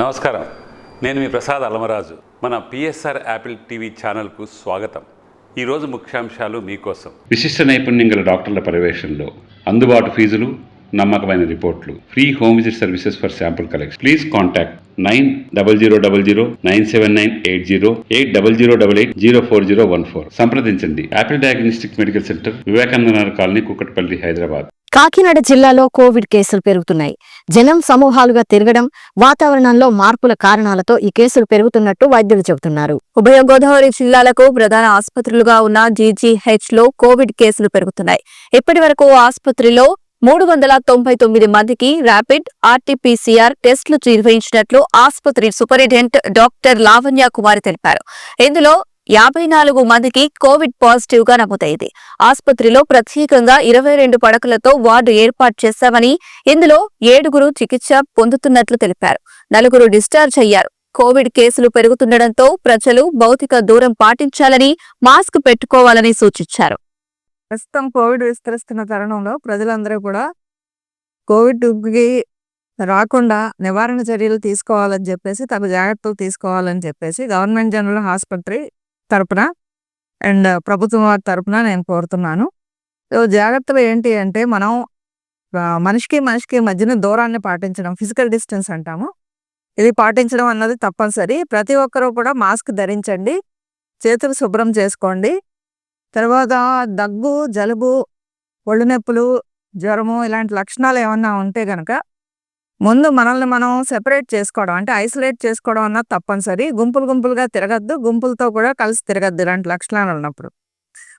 నమస్కారం. నేను మీ ప్రసాద్ అలమరాజు. మన పిఎస్ఆర్ యాపిల్ టీవీ ఛానల్కు స్వాగతం. ఈరోజు ముఖ్యాంశాలు మీకోసం. విశిష్ట నైపుణ్యం గల డాక్టర్ల పర్యవేక్షణలో అందుబాటు ఫీజులు నమ్మకమైన రిపోర్ట్లు free home visit services for sample collection. Please contact nine double zero double zero nine seven nine eight zero eight double zero double eight zero four zero one four. సంప్రదించండి. Apple diagnostic medical centre Vivekananda Nagar colony Kukatpally Hyderabad. Kakinada జిల్లాలో Covid కేసులు పెరుగుతున్నాయి. జనం సమూహాలుగా తిరగడం వాతావరణంలో మార్పుల కారణాలతో ఈ కేసులు పెరుగుతున్నట్టు వైద్యులు చెబుతున్నారు. ఉభయ గోదావరి జిల్లాలకు ప్రధాన ఆసుపత్రులుగా ఉన్న జీజీహెచ్లో కోవిడ్ కేసులు పెరుగుతున్నాయి. ఇప్పటి వరకు ఆసుపత్రిలో మూడు వందల తొంభై తొమ్మిది మందికి ర్యాపిడ్ ఆర్టీపీసీఆర్ టెస్టులు నిర్వహించినట్లు ఆసుపత్రి సూపరింటెండెంట్ డాక్టర్ లావణ్య కుమారి తెలిపారు. ఇందులో యాభై నాలుగు మందికి కోవిడ్ పాజిటివ్గా నమోదైంది. ఆసుపత్రిలో ప్రత్యేకంగా ఇరవై రెండు పడకలతో వార్డు ఏర్పాటు చేశామని ఇందులో ఏడుగురు చికిత్స పొందుతున్నట్లు తెలిపారు. నలుగురు డిశ్చార్జ్ అయ్యారు. కోవిడ్ కేసులు పెరుగుతుండటంతో ప్రజలు భౌతిక దూరం పాటించాలని మాస్క్ పెట్టుకోవాలని సూచించారు. ప్రస్తుతం కోవిడ్ విస్తరిస్తున్న తరుణంలో ప్రజలందరూ కూడా కోవిడ్కి రాకుండా నివారణ చర్యలు తీసుకోవాలని చెప్పేసి తగు జాగ్రత్తలు తీసుకోవాలని చెప్పేసి గవర్నమెంట్ జనరల్ ఆసుపత్రి తరపున అండ్ ప్రభుత్వం వారి తరపున నేను కోరుతున్నాను. సో జాగ్రత్తలు ఏంటి అంటే మనం మనిషికి మనిషికి మధ్యన దూరాన్ని పాటించడం ఫిజికల్ డిస్టెన్స్ అంటాము. ఇది పాటించడం అన్నది తప్పనిసరి. ప్రతి ఒక్కరూ కూడా మాస్క్ ధరించండి చేతులు శుభ్రం చేసుకోండి. తర్వాత దగ్గు జలుబు ఒళ్ళు నొప్పులు జ్వరము ఇలాంటి లక్షణాలు ఏమన్నా ఉంటే కనుక ముందు మనల్ని మనం సెపరేట్ చేసుకోవడం అంటే ఐసోలేట్ చేసుకోవడం అన్నది తప్పనిసరి. గుంపులు గుంపులుగా తిరగద్దు. గుంపులతో కూడా కలిసి తిరగద్దు ఇలాంటి లక్షణాలు ఉన్నప్పుడు.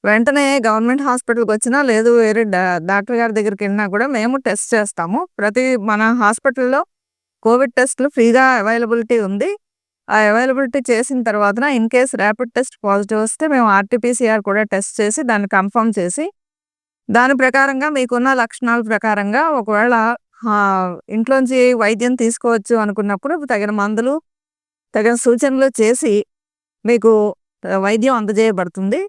వెంటనే గవర్నమెంట్ హాస్పిటల్కి వచ్చినా లేదు వేరే డాక్టర్ గారి దగ్గరికి వెళ్ళినా కూడా మేము టెస్ట్ చేస్తాము. ప్రతి మన హాస్పిటల్లో కోవిడ్ టెస్ట్లు ఫ్రీగా అవైలబిలిటీ ఉంది. ఆ అవైలబిలిటీ చేసిన తర్వాత in case rapid test positive వస్తే మేము ఆర్టీపీసీఆర్ కూడా టెస్ట్ చేసి దాన్ని కన్ఫర్మ్ చేసి దాని ప్రకారంగా మీకున్న లక్షణాల ప్రకారంగా ఒకవేళ ఇంట్లోంచి వైద్యం తీసుకోవచ్చు అనుకున్నప్పుడు తగిన మందులు తగిన సూచనలు చేసి మీకు వైద్యం అందజేయబడుతుంది.